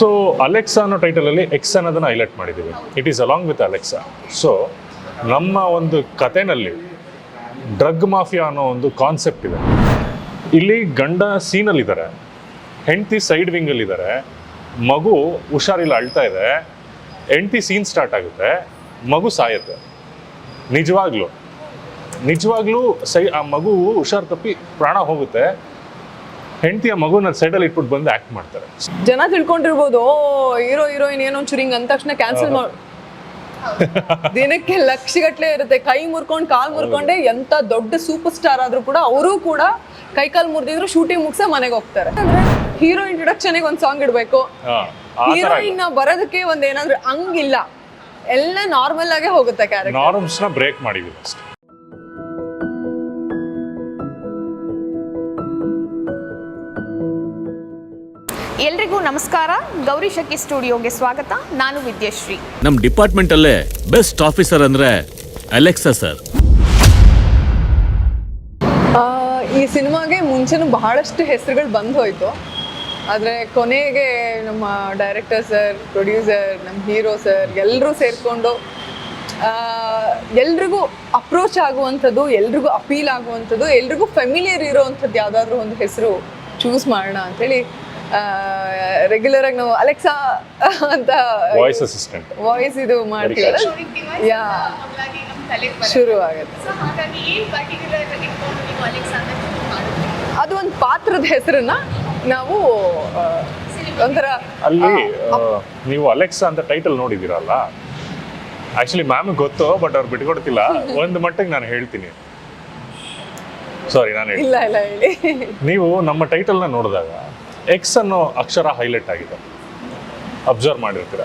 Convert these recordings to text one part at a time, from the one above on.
So Alexa ಅನ್ನೋ ಟೈಟಲಲ್ಲಿ X ಅನ್ನೋದನ್ನ ಹೈಲೈಟ್ ಮಾಡಿದ್ದೀವಿ. It is along with Alexa so ನಮ್ಮ ಒಂದು ಕಥೆನಲ್ಲಿ ಡ್ರಗ್ ಮಾಫಿಯಾ ಅನ್ನೋ ಒಂದು ಕಾನ್ಸೆಪ್ಟ್ ಇದೆ. ಇಲ್ಲಿ ಗಂಡ ಸೀನಲ್ಲಿದ್ದಾರೆ ಹೆಂಡತಿ ಸೈಡ್ ವಿಂಗಲ್ಲಿದ್ದಾರೆ ಮಗು ಹುಷಾರಿಲ್ಲ ಅಳ್ತಾ ಇದೆ. ಹೆಂಡತಿ ಸೀನ್ ಸ್ಟಾರ್ಟ್ ಆಗುತ್ತೆ. ಮಗು ಸಾಯುತ್ತೆ. ನಿಜವಾಗ್ಲೂ. ನಿಜವಾಗ್ಲೂ ಸೈ ಆ ಮಗು ಹುಷಾರು ತಪ್ಪಿ ಪ್ರಾಣ ಹೋಗುತ್ತೆ. ಹೆಂಡತಿಯ ಮಗುನ ಸೈಡಲ್ಲಿ ಇಟ್ಬಿಟ್ಟು ಬಂದು ಆಕ್ಟ್ ಮಾಡ್ತಾರೆ. ಜನ ತಿಳ್ಕೊಂಡಿರ್ಬೋದು ಓ ಹೀರೋ ಹೀರೋಯಿನ್ ಏನೋ ಚುರಿಂಗ್ ಅಂದ ತಕ್ಷಣ ಕ್ಯಾನ್ಸಲ್ ಮಾಡ್ ದಿನಕ್ಕೆ ಲಕ್ಷಗಟ್ಟಲೆ ಇರುತ್ತೆ. ಕೈ ಮುರ್ಕೊಂಡು ಕಾಲ್ ಮುರ್ಕೊಂಡೆ ಎಂತ ದೊಡ್ಡ ಸೂಪರ್ ಸ್ಟಾರ್ ಆದ್ರೂ ಕೂಡ ಅವರು ಕೂಡ ಕೈ ಕಾಲ್ ಮುರಿದಿದ್ರು ಶೂಟಿಂಗ್ ಮುಗಿಸ ಮನೆಗೆ ಹೋಗ್ತಾರೆ. ಹೀರೋ ಇಂಟ್ರೊಡಕ್ಷನ್ ಒಂದ್ ಸಾಂಗ್ ಇಡ್ಬೇಕು. ಹೀರೋಯಿನ್ನ ಬರೋದಕ್ಕೆ ಒಂದ್ ಏನಾದ್ರು ಹಂಗಿಲ್ಲ. ಎಲ್ಲ ನಾರ್ಮಲ್ ಆಗೇ ಹೋಗುತ್ತೆ ಕ್ಯಾರೆಕ್ಟರ್ನ ಬ್ರೇಕ್ ಮಾಡಿದ್ವಿ ಅಷ್ಟೇ. ನಮಸ್ಕಾರ ಗೌರಿ ಶಕ್ತಿ ಸ್ಟುಡಿಯೋಗೆ ಸ್ವಾಗತ. ನಾನು ವಿದ್ಯಶ್ರೀ. ನಮ್ಮ ಡಿಪಾರ್ಟ್ಮೆಂಟಲ್ಲೇ ಬೆಸ್ಟ್ ಆಫೀಸರ್ ಅಂದ್ರೆ ಅಲೆಕ್ಸಾ ಸರ್. ಆ, ಈ ಸಿನಿಮಾಗೆ ಮುಂಚೆನೂ ಬಹಳಷ್ಟು ಹೆಸರುಗಳು ಬಂದು ಹೋಯ್ತು ಆದರೆ ಕೊನೆಗೆ ನಮ್ಮ ಡೈರೆಕ್ಟರ್ ಸರ್ ಪ್ರೊಡ್ಯೂಸರ್ ನಮ್ಮ ಹೀರೋ ಸರ್ ಎಲ್ಲರೂ ಸೇರಿಕೊಂಡು ಎಲ್ರಿಗೂ ಅಪ್ರೋಚ್ ಆಗುವಂಥದ್ದು ಎಲ್ರಿಗೂ ಅಪೀಲ್ ಆಗುವಂಥದ್ದು ಎಲ್ರಿಗೂ ಫೆಮಿಲಿಯರ್ ಇರೋವಂಥದ್ದು ಯಾವುದಾದ್ರೂ ಒಂದು ಹೆಸರು ಚೂಸ್ ಮಾಡೋಣ ಅಂಥೇಳಿ ರೆಗ್ಯುಲರ್ ಆಗಿ ನಾವು ಅಲೆಕ್ಸಾ ಅಂತ ವಾಯ್ಸ್ ಅಸಿಸ್ಟೆಂಟ್ ವಾಯ್ಸ್ ಇದು ಮಾಡ್ತೀವಲ್ಲ ಯಾ ಶುರು ಆಗುತ್ತೆ. ಅದು ಒಂದು ಪಾತ್ರದ ಹೆಸರನ್ನ ನಾವು ಒಂಥರ ಅಲ್ಲಿ ನೀವು ಅಲೆಕ್ಸಾ ಅಂತ ಟೈಟಲ್ ನೋಡಿದಿರಲ್ಲ ಆಕ್ಚುಲಿ ಮ್ಯಾಮ್ ಗೊತ್ತು ಬಟ್ ಅವ್ರು ಬಿಟ್ಕೊಡ್ತಿಲ್ಲ. ಒಂದು ಮಟ್ಟಿಗೆ ನಾನು ಹೇಳ್ತೀನಿ. ಸಾರಿ ನಾನು ಹೇಳಿ ಇಲ್ಲ ಇಲ್ಲ ಹೇಳಿ. ನೀವು ನಮ್ಮ ಟೈಟಲ್ನ ನೋಡಿದಾಗ ಎಕ್ಸ್ ಅನ್ನೋ ಅಕ್ಷರ ಹೈಲೈಟ್ ಆಗಿದೆ. ಅಬ್ಸರ್ವ್ ಮಾಡಿರ್ತೀರ?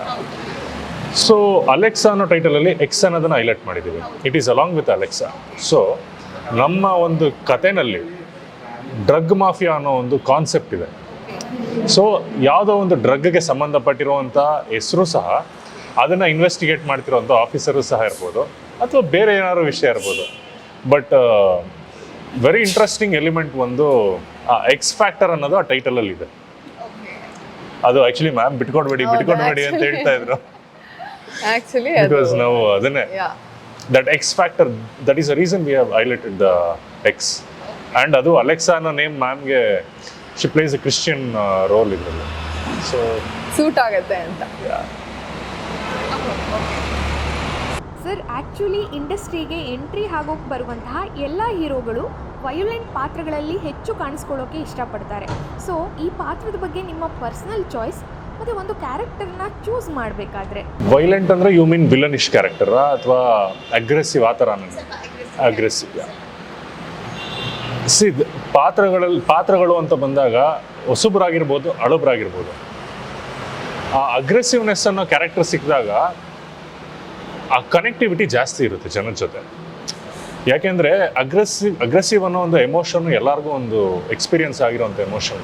ಸೊ ಅಲೆಕ್ಸಾ ಅನ್ನೋ ಟೈಟಲಲ್ಲಿ ಎಕ್ಸ್ ಅನ್ನೋದನ್ನ ಹೈಲೈಟ್ ಮಾಡಿದ್ದೀವಿ it is along with Alexa so ನಮ್ಮ ಒಂದು ಕಥೆನಲ್ಲಿ ಡ್ರಗ್ ಮಾಫಿಯಾ ಅನ್ನೋ ಒಂದು ಕಾನ್ಸೆಪ್ಟ್ ಇದೆ. ಸೊ ಯಾವುದೋ ಒಂದು ಡ್ರಗ್ಗೆ ಸಂಬಂಧಪಟ್ಟಿರುವಂಥ ಹೆಸರು ಸಹ ಅದನ್ನು ಇನ್ವೆಸ್ಟಿಗೇಟ್ ಮಾಡ್ತಿರೋವಂಥ ಆಫೀಸರು ಸಹ ಇರ್ಬೋದು, ಅಥವಾ ಬೇರೆ ಏನಾದ್ರು ವಿಷಯ ಇರ್ಬೋದು. ಬಟ್ ವೆರಿ ಇಂಟ್ರೆಸ್ಟಿಂಗ್ ಎಲಿಮೆಂಟ್ ಒಂದು ಎಕ್ಸ್ ಫ್ಯಾಕ್ಟರ್ ಅನ್ನೋದು ಆ ಟೈಟಲಲ್ಲಿ ಇದೆ. ಅದು ಆಕ್ಚುಲಿ ಮ್ಯಾಮ್ ಬಿಟ್ಕೊಡ್ಬೇಡಿ ಬಿಟ್ಕೊಂಡು ಬಿಟ್ಕೊಡ್ಬೇಡಿ ಅಂತ ಹೇಳ್ತಾ ಇದ್ರು. ಆಕ್ಚುಲಿ ಬಿಕಾಸ್ ನಾವು ಅದನ್ನೇ. Yeah. That X factor that is a reason we have highlighted the X and ಅದು ಅಲೆಕ್ಸಾ ಅನ್ನೋ name ಮ್ಯಾಮ್ಗೆ she plays a Christian role ಇದರಲ್ಲಿ ಸೊ ಸೂಟ್ ಆಗುತ್ತೆ ಅಂತ. ಸರ್ ಆ್ಯಕ್ಚುಲಿ ಇಂಡಸ್ಟ್ರಿಗೆ ಎಂಟ್ರಿ ಆಗೋಕೆ ಬರುವಂತಹ ಎಲ್ಲ ಹೀರೋಗಳು ವಯೋಲೆಂಟ್ ಪಾತ್ರಗಳಲ್ಲಿ ಹೆಚ್ಚು ಕಾಣಿಸ್ಕೊಳ್ಳೋಕೆ ಇಷ್ಟಪಡ್ತಾರೆ. ಸೊ ಈ ಪಾತ್ರದ ಬಗ್ಗೆ ನಿಮ್ಮ ಪರ್ಸನಲ್ ಚಾಯ್ಸ್ ಮತ್ತೆ ಒಂದು ಕ್ಯಾರೆಕ್ಟರ್ನ ಚೂಸ್ ಮಾಡಬೇಕಾದ್ರೆ? ವೈಲೆಂಟ್ ಅಂದರೆ ಯು ಮೀನ್ ವಿಲನಿಶ್ ಕ್ಯಾರೆಕ್ಟರ್ ಅಥವಾ ಅಗ್ರೆಸಿವ್ ಆ ಥರ ಅಗ್ರೆಸಿವ್ ಸಿ ಪಾತ್ರಗಳಲ್ಲಿ ಪಾತ್ರಗಳು ಅಂತ ಬಂದಾಗ ಹೊಸಬ್ರಾಗಿರ್ಬೋದು ಹಳಬ್ರಾಗಿರ್ಬೋದು. ಆ ಅಗ್ರೆಸಿವ್ನೆಸ್ ಅನ್ನೋ ಕ್ಯಾರೆಕ್ಟರ್ ಸಿಕ್ಕಿದಾಗ ಆ ಕನೆಕ್ಟಿವಿಟಿ ಜಾಸ್ತಿ ಇರುತ್ತೆ ಜನರ ಜೊತೆ. ಯಾಕೆಂದರೆ ಅಗ್ರೆಸಿವ್ ಅಗ್ರೆಸಿವ್ ಅನ್ನೋ ಒಂದು ಎಮೋಷನ್ ಎಲ್ಲರಿಗೂ ಒಂದು ಎಕ್ಸ್ಪೀರಿಯನ್ಸ್ ಆಗಿರೋಂಥ ಎಮೋಷನ್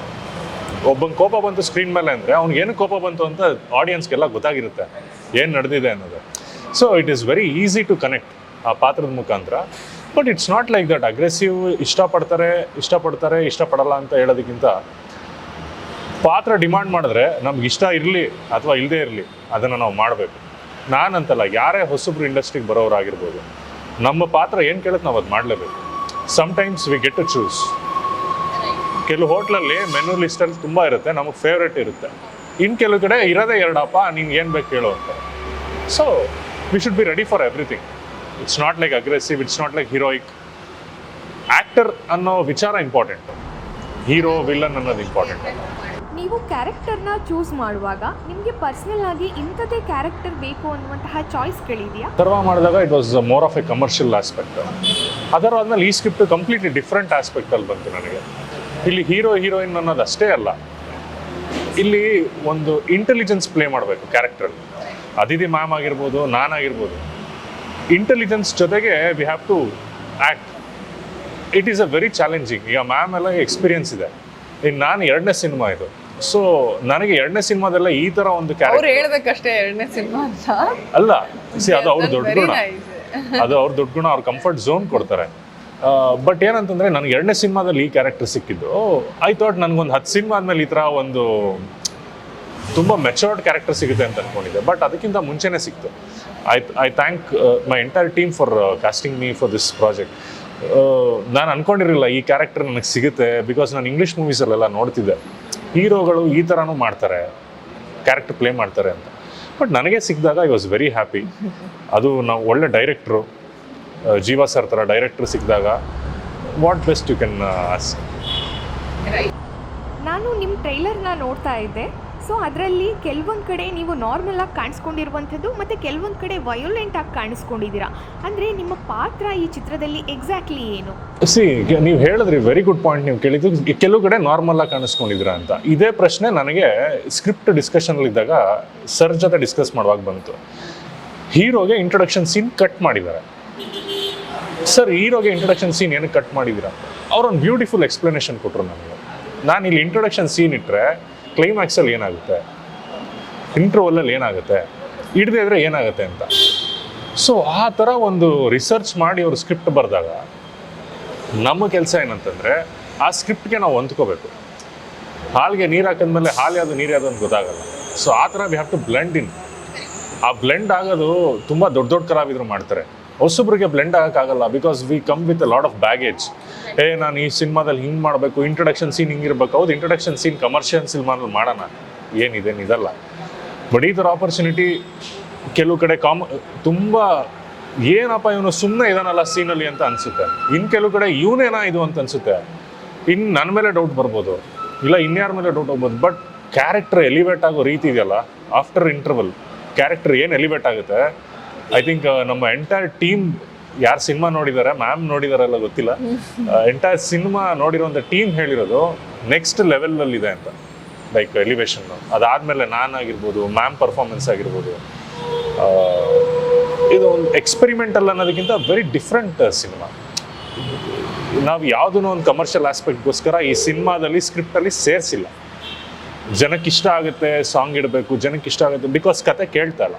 ಒಬ್ಬನ ಕೋಪ ಬಂತು ಸ್ಕ್ರೀನ್ ಮೇಲೆ ಅಂದರೆ ಅವ್ನಿಗೆ ಏನು ಕೋಪ ಬಂತು ಅಂತ ಆಡಿಯನ್ಸ್ಗೆಲ್ಲ ಗೊತ್ತಾಗಿರುತ್ತೆ. ಏನು ನಡೆದಿದೆ ಅನ್ನೋದು. So it is very easy to connect ಆ ಪಾತ್ರದ ಮುಖಾಂತರ. But it's not like that aggressive ಇಷ್ಟಪಡ್ತಾರೆ ಇಷ್ಟಪಡ್ತಾರೆ, ಇಷ್ಟಪಡಲ್ಲ ಅಂತ ಹೇಳೋದಕ್ಕಿಂತ ಪಾತ್ರ ಡಿಮಾಂಡ್ ಮಾಡಿದ್ರೆ ನಮ್ಗೆ ಇಷ್ಟ ಇರಲಿ ಅಥವಾ ಇಲ್ಲದೇ ಇರಲಿ, ಅದನ್ನು ನಾವು ಮಾಡಬೇಕು. ನಾನಂತಲ್ಲ, ಯಾರೇ ಹೊಸಬ್ರು ಇಂಡಸ್ಟ್ರಿಗೆ ಬರೋರಾಗಿರ್ಬೋದು ನಮ್ಮ ಪಾತ್ರ ಏನು ಕೇಳುತ್ತೆ ನಾವು ಅದು ಮಾಡಲೇಬೇಕು. Sometimes we get to choose ಕೆಲವು ಹೋಟ್ಲಲ್ಲಿ ಮೆನು ಲಿಸ್ಟಲ್ಲಿ ತುಂಬ ಇರುತ್ತೆ, ನಮಗೆ ಫೇವ್ರೆಟ್ ಇರುತ್ತೆ. ಇನ್ನು ಕೆಲವು ಕಡೆ ಇರೋದೇ ಎರಡಪ್ಪ, ನೀನು ಏನು ಬೇಕು ಕೇಳು ಅಂತ. So we should be ready for everything it's not like aggressive it's not like heroic actor ಅನ್ನೋ ವಿಚಾರ ಇಂಪಾರ್ಟೆಂಟ್ ಹೀರೋ ವಿಲನ್ ಅನ್ನೋದು ಇಂಪಾರ್ಟೆಂಟ್ ನೀವು ಕ್ಯಾರೆಕ್ಟರ್ನ ಚೂಸ್ ಮಾಡುವಾಗ ನಿಮಗೆ ಪರ್ಸ್ನಲ್ ಆಗಿ ಇಂಥದ್ದೇ ಕ್ಯಾರೆಕ್ಟರ್ ಬೇಕು ಅನ್ನುವಂತಹ ಚಾಯ್ಸ್ಗಳಿದೆಯಾ ಸರ್ವ ಮಾಡಿದಾಗ it was more of a commercial aspect ಅದರ ಆದ್ಮೇಲೆ ಈ ಸ್ಕ್ರಿಪ್ಟ್ ಕಂಪ್ಲೀಟ್ಲಿ ಡಿಫ್ರೆಂಟ್ ಆಸ್ಪೆಕ್ಟಲ್ಲಿ ಬಂತು ನನಗೆ. ಇಲ್ಲಿ ಹೀರೋ ಹೀರೋಯಿನ್ ಅನ್ನೋದು ಅಷ್ಟೇ ಅಲ್ಲ. ಇಲ್ಲಿ ಒಂದು ಇಂಟೆಲಿಜೆನ್ಸ್ ಪ್ಲೇ ಮಾಡಬೇಕು ಕ್ಯಾರೆಕ್ಟರ್ ಅದಿತಿ ಮ್ಯಾಮ್ ಆಗಿರ್ಬೋದು ನಾನಾಗಿರ್ಬೋದು ಇಂಟೆಲಿಜೆನ್ಸ್ ಜೊತೆಗೆ we have to act it is a very challenging ಈಗ ಮ್ಯಾಮ್ ಎಲ್ಲ ಎಕ್ಸ್ಪೀರಿಯನ್ಸ್ ಇದೆ. ಇನ್ನು ನಾನು ಎರಡನೇ ಸಿನಿಮಾ ಇದು. ಸೊ ನನಗೆ ಎರಡನೇ ಸಿನಿಮಾದಲ್ಲ ಈ ತರ ಒಂದು ಅವ್ರು ಹೇಳ್ಬೇಕಷ್ಟೇ ಎರಡನೇ ಸಿನಿಮಾ ಅಂತ. ಅಲ್ಲ ಸಿ ಅದು ಅವ್ರ ದೊಡ್ಡ ಗುಣ. ಅದು ಅವ್ರ ದೊಡ್ಡ ಗುಣ ಅವ್ರ ಕಂಫರ್ಟ್ ಝೋನ್ ಕೊಡ್ತಾರೆ. ಬಟ್ ಏನಂತಂದ್ರೆ ನನಗೆ ಎರಡನೇ ಸಿನಿಮಾದಲ್ಲಿ ಈ ಕ್ಯಾರೆಕ್ಟರ್ ಸಿಕ್ಕಿದ್ದು. ಐ ಥಾಟ್ ನನಗೊಂದು ಹತ್ತು ಸಿನಿಮಾ ಆದ್ಮೇಲೆ ಈ ತರ ಒಂದು ತುಂಬ ಮೆಚೋರ್ಡ್ ಕ್ಯಾರೆಕ್ಟರ್ ಸಿಗುತ್ತೆ ಅಂತ ಅನ್ಕೊಂಡಿದ್ದೆ. ಬಟ್ ಅದಕ್ಕಿಂತ ಮುಂಚೆನೇ ಸಿಕ್ತು. I I thank my entire team for casting me for this project ನಾನು ಅನ್ಕೊಂಡಿರಲಿಲ್ಲ ಈ ಕ್ಯಾರೆಕ್ಟರ್ ನನಗೆ ಸಿಗುತ್ತೆ ಬಿಕಾಸ್ ನಾನು ಇಂಗ್ಲೀಷ್ ಮೂವೀಸಲ್ಲೆಲ್ಲ ನೋಡ್ತಿದ್ದೆ. ಹೀರೋಗಳು ಈ ಥರನೂ ಮಾಡ್ತಾರೆ ಕ್ಯಾರೆಕ್ಟರ್ ಪ್ಲೇ ಮಾಡ್ತಾರೆ ಅಂತ. ಬಟ್ ನನಗೆ ಸಿಕ್ಕಿದಾಗ ಐ ವಾಸ್ ವೆರಿ ಹ್ಯಾಪಿ ಅದು ನಾವು ಒಳ್ಳೆ ಡೈರೆಕ್ಟ್ರು ಜೀವ ಸರ್ ಥರ ಡೈರೆಕ್ಟ್ರು ಸಿಕ್ಕಿದಾಗ what best you can as ನಾನು ನಿಮ್ಮ ಟ್ರೈಲರ್ನ ನೋಡ್ತಾ ಇದ್ದೆ. ಸೊ ಅದರಲ್ಲಿ ಕೆಲವೊಂದು ಕಡೆ ನೀವು ನಾರ್ಮಲ್ ಆಗಿ ಕಾಣಿಸ್ಕೊಂಡಿರುವಂಥದ್ದು ಮತ್ತು ಕೆಲವೊಂದು ಕಡೆ ವಯೋಲೆಂಟ್ ಆಗಿ ಕಾಣಿಸ್ಕೊಂಡಿದ್ದೀರಾ? ಅಂದರೆ ನಿಮ್ಮ ಪಾತ್ರ ಈ ಚಿತ್ರದಲ್ಲಿ ಎಕ್ಸಾಕ್ಟ್ಲಿ ಏನು? ಸಿ ನೀವು ಹೇಳಿದ್ರಿ ವೆರಿ ಗುಡ್ ಪಾಯಿಂಟ್ ನೀವು ಕೇಳಿದ್ದು. ಕೆಲವು ಕಡೆ ನಾರ್ಮಲ್ ಆಗಿ ಕಾಣಿಸ್ಕೊಂಡಿದ್ದೀರಾ ಅಂತ. ಇದೇ ಪ್ರಶ್ನೆ ನನಗೆ ಸ್ಕ್ರಿಪ್ಟ್ ಡಿಸ್ಕಷನ್ ಇದ್ದಾಗ ಸರ್ ಜೊತೆ ಡಿಸ್ಕಸ್ ಮಾಡುವಾಗ ಬಂತು. ಹೀರೋಗೆ ಇಂಟ್ರೊಡಕ್ಷನ್ ಸೀನ್ ಕಟ್ ಮಾಡಿದ್ದಾರೆ. ಸರ್ ಹೀರೋಗೆ ಇಂಟ್ರೊಡಕ್ಷನ್ ಸೀನ್ ಏನಕ್ಕೆ ಕಟ್ ಮಾಡಿದ್ದೀರಾ ಅವ್ರೊಂದು ಬ್ಯೂಟಿಫುಲ್ ಎಕ್ಸ್ಪ್ಲನೇಷನ್ ಕೊಟ್ಟರು ನನಗೆ ನಾನು ಇಲ್ಲಿ ಇಂಟ್ರೊಡಕ್ಷನ್ ಸೀನ್ ಇಟ್ಟರೆ ಕ್ಲೈಮ್ಯಾಕ್ಸಲ್ಲಿ ಏನಾಗುತ್ತೆ? ಇಂಟ್ರೋವಲ್ಲಲ್ಲಿ ಏನಾಗುತ್ತೆ? ಹಿಡ್ದೇ ಇದ್ರೆ ಏನಾಗುತ್ತೆ ಅಂತ. ಸೊ ಆ ಥರ ಒಂದು ರಿಸರ್ಚ್ ಮಾಡಿ ಅವರು ಸ್ಕ್ರಿಪ್ಟ್ ಬರೆದಾಗ ನಮ್ಮ ಕೆಲಸ ಏನಂತಂದರೆ ಆ ಸ್ಕ್ರಿಪ್ಟ್ಗೆ ನಾವು ಹೊಂದ್ಕೋಬೇಕು. ಹಾಲಿಗೆ ನೀರು ಹಾಕಿದ್ಮೇಲೆ ಹಾಲು ಯಾವುದು ನೀರು ಯಾವುದು ಅಂತ ಗೊತ್ತಾಗಲ್ಲ. ಸೊ ಆ ಥರ we have to blend in ಆ ಬ್ಲೆಂಡ್ ಆಗೋದು ತುಂಬ ದೊಡ್ಡ ದೊಡ್ಡ ಕಲಾವಿದರು ಮಾಡ್ತಾರೆ. ಹೊಸಬ್ರಿಗೆ blend ಆಗೋಕ್ಕಾಗಲ್ಲ because we come with a lot of baggage ಏ ನಾನು ಈ ಸಿನಿಮಾದಲ್ಲಿ ಹಿಂಗೆ ಮಾಡಬೇಕು ಇಂಟ್ರಡಕ್ಷನ್ ಸೀನ್ ಹಿಂಗಿರ್ಬೇಕು ಹೌದು ಇಂಟ್ರಡಕ್ಷನ್ ಸೀನ್ ಕಮರ್ಷಿಯಲ್ ಸಿನಿಮಾನಲ್ಲಿ ಮಾಡೋಣ. ಏನಿದೆ ಇದಲ್ಲ ಬಟ್ ಈ ಥರ ಆಪರ್ಚುನಿಟಿ ಕೆಲವು ಕಡೆ ಕಾಮ ತುಂಬ ಏನಪ್ಪ ಇವನು ಸುಮ್ಮನೆ ಇದಾನಲ್ಲ ಸೀನಲ್ಲಿ ಅಂತ ಅನಿಸುತ್ತೆ. ಇನ್ನು ಕೆಲವು ಕಡೆ ಇವನೇನಾ ಇದು ಅಂತ ಅನಿಸುತ್ತೆ. ಇನ್ನು ನನ್ನ ಮೇಲೆ ಡೌಟ್ ಬರ್ಬೋದು. ಇಲ್ಲ ಇನ್ಯಾರ ಮೇಲೆ ಡೌಟ್ ಹೋಗ್ಬೋದು ಬಟ್ ಕ್ಯಾರೆಕ್ಟರ್ ಎಲಿವೇಟ್ ಆಗೋ ರೀತಿ ಇದೆಯಲ್ಲ ಆಫ್ಟರ್ ಇಂಟರ್ವಲ್ ಕ್ಯಾರೆಕ್ಟರ್ ಏನು ಎಲಿವೇಟ್ ಆಗುತ್ತೆ ಐ ಥಿಂಕ್ ನಮ್ಮ ಎಂಟೈರ್ ಟೀಮ್ ಯಾರು ಸಿನಿಮಾ ನೋಡಿದ್ದಾರೆ ಮ್ಯಾಮ್ ನೋಡಿದಾರಲ್ಲ ಗೊತ್ತಿಲ್ಲ. ಎಂಟೈರ್ ಸಿನಿಮಾ ನೋಡಿರೋಂಥ ಟೀಮ್ ಹೇಳಿರೋದು ನೆಕ್ಸ್ಟ್ ಲೆವೆಲಲ್ಲಿ ಇದೆ ಅಂತ ಲೈಕ್ ಎಲಿವೇಶನ್ ಅದಾದಮೇಲೆ ನಾನಾಗಿರ್ಬೋದು ಮ್ಯಾಮ್ ಪರ್ಫಾರ್ಮೆನ್ಸ್ ಆಗಿರ್ಬೋದು. ಇದು ಒಂದು ಎಕ್ಸ್ಪೆರಿಮೆಂಟಲ್ ಅನ್ನೋದಕ್ಕಿಂತ ವೆರಿ ಡಿಫ್ರೆಂಟ್ ಸಿನಿಮಾ ನಾವು ಯಾವುದೂ ಒಂದು ಕಮರ್ಷಿಯಲ್ ಆಸ್ಪೆಕ್ಟ್ಗೋಸ್ಕರ ಈ ಸಿನಿಮಾದಲ್ಲಿ ಸ್ಕ್ರಿಪ್ಟಲ್ಲಿ ಸೇರಿಸಿಲ್ಲ. ಜನಕ್ಕೆ ಇಷ್ಟ ಆಗುತ್ತೆ ಸಾಂಗ್ ಇಡಬೇಕು ಜನಕ್ಕೆ ಇಷ್ಟ ಆಗುತ್ತೆ ಬಿಕಾಸ್ ಕತೆ ಕೇಳ್ತಾ ಇಲ್ಲ.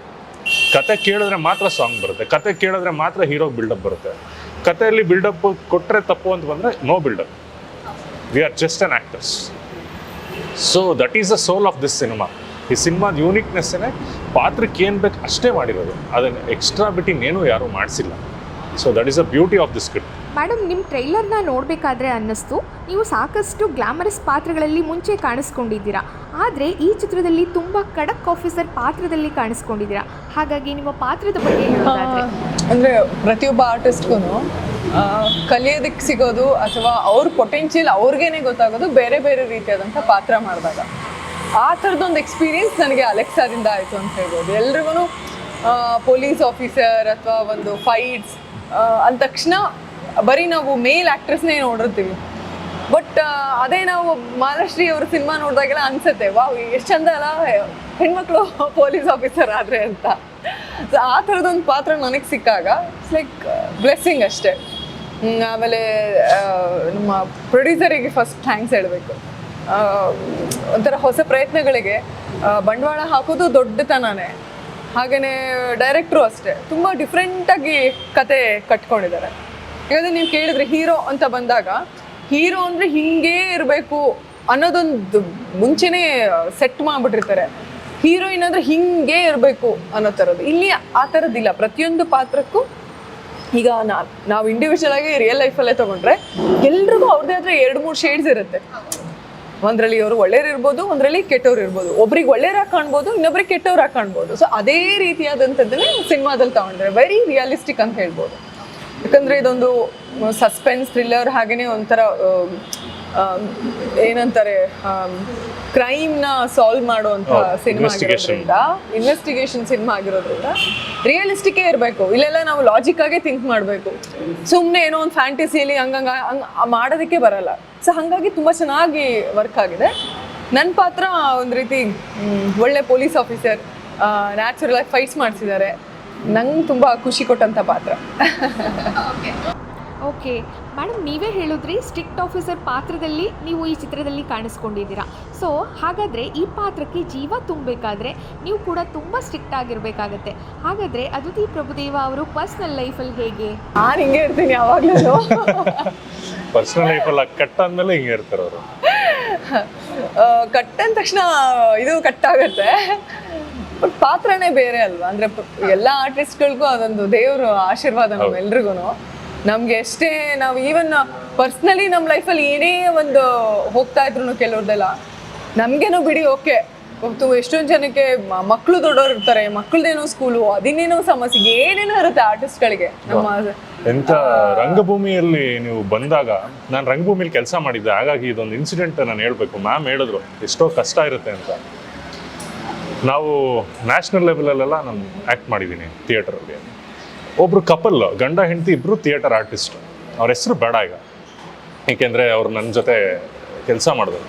ಕತೆ ಕೇಳಿದ್ರೆ ಮಾತ್ರ ಸಾಂಗ್ ಬರುತ್ತೆ. ಕತೆ ಕೇಳಿದ್ರೆ ಮಾತ್ರ ಹೀರೋ ಬಿಲ್ಡಪ್ ಬರುತ್ತೆ. ಕತೆಯಲ್ಲಿ ಬಿಲ್ಡಪ್ ಕೊಟ್ಟರೆ ತಪ್ಪು ಅಂತ ಬಂದರೆ no buildup we are just an actors so that is the soul of this cinema ಈ ಸಿನಿಮಾದ ಯೂನಿಕ್ನೆಸ್ಸೇ ಪಾತ್ರಕ್ಕೆ ಏನು ಬೇಕು ಅಷ್ಟೇ ಮಾಡಿರೋದು. ಅದನ್ನು ಎಕ್ಸ್ಟ್ರಾ ಬಿಟ್ಟು ಇನ್ನೇನು ಯಾರೂ ಮಾಡಿಸಿಲ್ಲ. So that is a beauty of the script madam ನಿಮ್ಮ ಟ್ರೈಲರ್ನ ನೋಡಬೇಕಾದ್ರೆ ಅನ್ನಿಸ್ತು. ನೀವು ಸಾಕಷ್ಟು ಗ್ಲಾಮರಸ್ ಪಾತ್ರಗಳಲ್ಲಿ ಮುಂಚೆ ಕಾಣಿಸ್ಕೊಂಡಿದ್ದೀರಾ. ಆದರೆ ಈ ಚಿತ್ರದಲ್ಲಿ ತುಂಬ ಖಡಕ್ ಆಫೀಸರ್ ಪಾತ್ರದಲ್ಲಿ ಕಾಣಿಸ್ಕೊಂಡಿದ್ದೀರಾ. ಹಾಗಾಗಿ ನಿಮ್ಮ ಪಾತ್ರದ ಬಗ್ಗೆ ಅಂದರೆ ಪ್ರತಿಯೊಬ್ಬ ಆರ್ಟಿಸ್ಟ್ಗೂ ಕಲಿಯೋದಕ್ಕೆ ಸಿಗೋದು ಅಥವಾ ಅವ್ರ ಪೊಟೆನ್ಷಿಯಲ್ ಅವ್ರಿಗೇನೆ ಗೊತ್ತಾಗೋದು ಬೇರೆ ಬೇರೆ ರೀತಿಯಾದಂಥ ಪಾತ್ರ ಮಾಡಿದಾಗ. ಆ ಥರದೊಂದು ಎಕ್ಸ್ಪೀರಿಯೆನ್ಸ್ ನನಗೆ ಅಲೆಕ್ಸಾದಿಂದ ಆಯಿತು ಅಂತ ಹೇಳ್ಬೋದು. ಎಲ್ರಿಗೂ ಪೊಲೀಸ್ ಆಫೀಸರ್ ಅಥವಾ ಒಂದು ಫೈಟ್ಸ್ ಅಂದ ತಕ್ಷಣ ಬರೀ ನಾವು ಮೇಲ್ ಆ್ಯಕ್ಟ್ರೆಸ್ನೇ ನೋಡಿರ್ತೀವಿ. ಬಟ್ ಅದೇ ನಾವು ಮಾಲಶ್ರೀ ಅವ್ರ ಸಿನಿಮಾ ನೋಡಿದಾಗೆಲ್ಲ ಅನ್ಸುತ್ತೆ, ವಾವ್, ಎಷ್ಟು ಚಂದ ಅಲ್ಲ, ಹೆಣ್ಮಕ್ಳು ಪೊಲೀಸ್ ಆಫೀಸರ್ ಆದ್ರೆ ಅಂತ. ಸೊ ಆ ಥರದೊಂದು ಪಾತ್ರ ನನಗೆ ಸಿಕ್ಕಾಗ ಇಟ್ಸ್ ಲೈಕ್ ಬ್ಲೆಸ್ಸಿಂಗ್ ಅಷ್ಟೇ. ಆಮೇಲೆ ನಮ್ಮ ಪ್ರೊಡ್ಯೂಸರಿಗೆ ಫಸ್ಟ್ ಥ್ಯಾಂಕ್ಸ್ ಹೇಳಬೇಕು. ಒಂಥರ ಹೊಸ ಪ್ರಯತ್ನಗಳಿಗೆ ಬಂಡವಾಳ ಹಾಕೋದು ದೊಡ್ಡತನನೇ. ಹಾಗೆಯೇ ಡೈರೆಕ್ಟ್ರು ಅಷ್ಟೇ. ತುಂಬ ಡಿಫ್ರೆಂಟಾಗಿ ಕತೆ ಕಟ್ಕೊಂಡಿದ್ದಾರೆ. ಯಾಕಂದರೆ ನೀವು ಕೇಳಿದ್ರೆ ಹೀರೋ ಅಂತ ಬಂದಾಗ ಹೀರೋ ಅಂದರೆ ಹಿಂಗೇ ಇರಬೇಕು ಅನ್ನೋದೊಂದು ಮುಂಚೆನೇ ಸೆಟ್ ಮಾಡಿಬಿಟ್ಟಿರ್ತಾರೆ. ಹೀರೋಯಿನ್ ಅಂದರೆ ಹಿಂಗೇ ಇರಬೇಕು ಅನ್ನೋ ಥರದ್ದು. ಇಲ್ಲಿ ಆ ಥರದ್ದಿಲ್ಲ ಪ್ರತಿಯೊಂದು ಪಾತ್ರಕ್ಕೂ ಈಗ ನಾ, ನಾವು ಇಂಡಿವಿಜುವಲ್ ಆಗಿ ರಿಯಲ್ ಲೈಫಲ್ಲೇ ತೊಗೊಂಡ್ರೆ ಎಲ್ರಿಗೂ ಅವ್ರದ್ದೇ ಆದರೆ ಎರಡು ಮೂರು ಶೇಡ್ಸ್ ಇರುತ್ತೆ. ಒಂದ್ರಲ್ಲಿ ಅವರು ಒಳ್ಳೆಯವ್ರು ಇರ್ಬೋದು, ಒಂದ್ರಲ್ಲಿ ಕೆಟ್ಟವ್ರು ಇರ್ಬೋದು. ಒಬ್ರಿಗೆ ಒಳ್ಳೆಯವ್ರಾಗಿ ಕಾಣ್ಬೋದು, ಇನ್ನೊಬ್ರಿಗೆ ಕೆಟ್ಟವ್ರಾಗಿ ಕಾಣ್ಬೋದು. ಸೊ ಅದೇ ರೀತಿಯಾದಂಥದ್ದನ್ನೇ ಸಿನಿಮಾದಲ್ಲಿ ತಗೊಂಡ್ರೆ ವೆರಿ ರಿಯಾಲಿಸ್ಟಿಕ್ ಅಂತ ಹೇಳ್ಬೋದು. ಯಾಕಂದರೆ ಇದೊಂದು ಸಸ್ಪೆನ್ಸ್ ಥ್ರಿಲ್ಲರ್ ಹಾಗೆಯೇ ಒಂಥರ ಏನಂತಾರೆ ಕ್ರೈಮ್ನ ಸಾಲ್ವ್ ಮಾಡುವಂತ ಸಿನಿಮಾ. ಆಗಿರೋದ್ರಿಂದ ಇನ್ವೆಸ್ಟಿಗೇಷನ್ ಸಿನಿಮಾ ಆಗಿರೋದ್ರಿಂದ ರಿಯಲಿಸ್ಟಿಕ್ ಇರಬೇಕು. ಇಲ್ಲೆಲ್ಲ ನಾವು ಲಾಜಿಕ್ ಆಗೇ ಥಿಂಕ್ ಮಾಡಬೇಕು. ಸುಮ್ಮನೆ ಏನೋ ಒಂದು ಫ್ಯಾಂಟಸಿಯಲ್ಲಿ ಹಂಗಂಗ ಹಂಗ ಮಾಡೋದಕ್ಕೆ ಬರಲ್ಲ. ಸೊ ಹಾಗಾಗಿ ತುಂಬ ಚೆನ್ನಾಗಿ ವರ್ಕ್ ಆಗಿದೆ. ನನ್ನ ಪಾತ್ರ ಒಂದು ರೀತಿ ಒಳ್ಳೆ ಪೊಲೀಸ್ ಆಫೀಸರ್ ನ್ಯಾಚುರಲ್ ಆಗಿ ಫೈಟ್ಸ್ ಮಾಡಿಸಿದ್ದಾರೆ. ನಂಗೆ ತುಂಬ ಖುಷಿ ಕೊಟ್ಟಂಥ ಪಾತ್ರ. ಓಕೆ. ಮೇಡಮ್ ನೀವೇ ಹೇಳಿದ್ರಿ ಸ್ಟ್ರಿಕ್ಟ್ ಆಫೀಸರ್ ಪಾತ್ರದಲ್ಲಿ ನೀವು ಈ ಚಿತ್ರದಲ್ಲಿ ಕಾಣಿಸ್ಕೊಂಡಿದ್ದೀರಾ. ಸೊ ಹಾಗಾದರೆ ಈ ಪಾತ್ರಕ್ಕೆ ಜೀವ ತುಂಬಬೇಕಾದ್ರೆ ನೀವು ಕೂಡ ತುಂಬ ಸ್ಟ್ರಿಕ್ಟ್ ಆಗಿರಬೇಕಾಗತ್ತೆ. ಹಾಗಾದರೆ ಅದಿತಿ ಪ್ರಭುದೇವ ಅವರು ಪರ್ಸ್ನಲ್ ಲೈಫಲ್ಲಿ ಹೇಗೆ? ನಾನು ಹಿಂಗೆ ಇರ್ತೀನಿ ಯಾವಾಗಲೂ. ಪರ್ಸನಲ್ ಲೈಫಲ್ಲಿ ಕಟ್ ಅಂದಮೇಲೆ ಹಿಂಗೆ ಇರ್ತಾರೆ ಅವರು. ಕಟ್ ಅಂದ ತಕ್ಷಣ ಇದು ಕಟ್ ಆಗುತ್ತೆ ಬಟ್ ಪಾತ್ರನೇ ಬೇರೆ ಅಲ್ವಾ? ಅಂದ್ರೆ ಎಲ್ಲ ಎಲ್ಲಾ ಆರ್ಟಿಸ್ಟ್ಗಳಿಗೂ ಅದೊಂದು ದೇವರು ಆಶೀರ್ವಾದ ನಮ್ಮೆಲ್ರಿಗೂ ನಮ್ಗೆ ಎಷ್ಟೇ ನಾವು ಈವನ್ ಪರ್ಸ್ನಲಿ ನಮ್ಮ ಲೈಫಲ್ಲಿ ಏನೇ ಒಂದು ಹೋಗ್ತಾ ಇದ್ರು ಕೆಲವ್ರದೆಲ್ಲ ನಮ್ಗೇನು ಬಿಡಿ ಓಕೆ ಗೊತ್ತು ಎಷ್ಟೊಂದು ಜನಕ್ಕೆ ಮಕ್ಕಳು ದೊಡ್ಡವ್ರು ಇರ್ತಾರೆ ಮಕ್ಕಳದೇನೋ ಸ್ಕೂಲು ಅದಿನ್ನೇನೋ ಸಮಸ್ಯೆ ಏನೇನೋ ಇರುತ್ತೆ ಆರ್ಟಿಸ್ಟ್ಗಳಿಗೆ ನಮ್ಮ ಎಂಥ ರಂಗಭೂಮಿಯಲ್ಲಿ ನೀವು ಬಂದಾಗ ನಾನು ರಂಗಭೂಮಿಲಿ ಕೆಲಸ ಮಾಡಿದ್ದೆ ಹಾಗಾಗಿ ಇದೊಂದು ಇನ್ಸಿಡೆಂಟ್ ನಾನು ಹೇಳಬೇಕು. ಮ್ಯಾಮ್ ಹೇಳಿದ್ರು ಎಷ್ಟೋ ಕಷ್ಟ ಇರುತ್ತೆ ಅಂತ. ನಾವು ನ್ಯಾಷನಲ್ ಲೆವೆಲಲ್ಲೆಲ್ಲ ನಾನು ಆ್ಯಕ್ಟ್ ಮಾಡಿದ್ದೀನಿ ಥಿಯೇಟರಲ್ಲಿ ಒಬ್ರು ಕಪಲ್, ಗಂಡ, ಹೆಂಡತಿ ಇಬ್ಬರು ಥಿಯೇಟರ್ ಆರ್ಟಿಸ್ಟ್ ಅವ್ರ ಹೆಸರು ಬೇಡ ಈಗ. ಏಕೆಂದರೆ ಅವ್ರು ನನ್ನ ಜೊತೆ ಕೆಲಸ ಮಾಡಿದ್ರು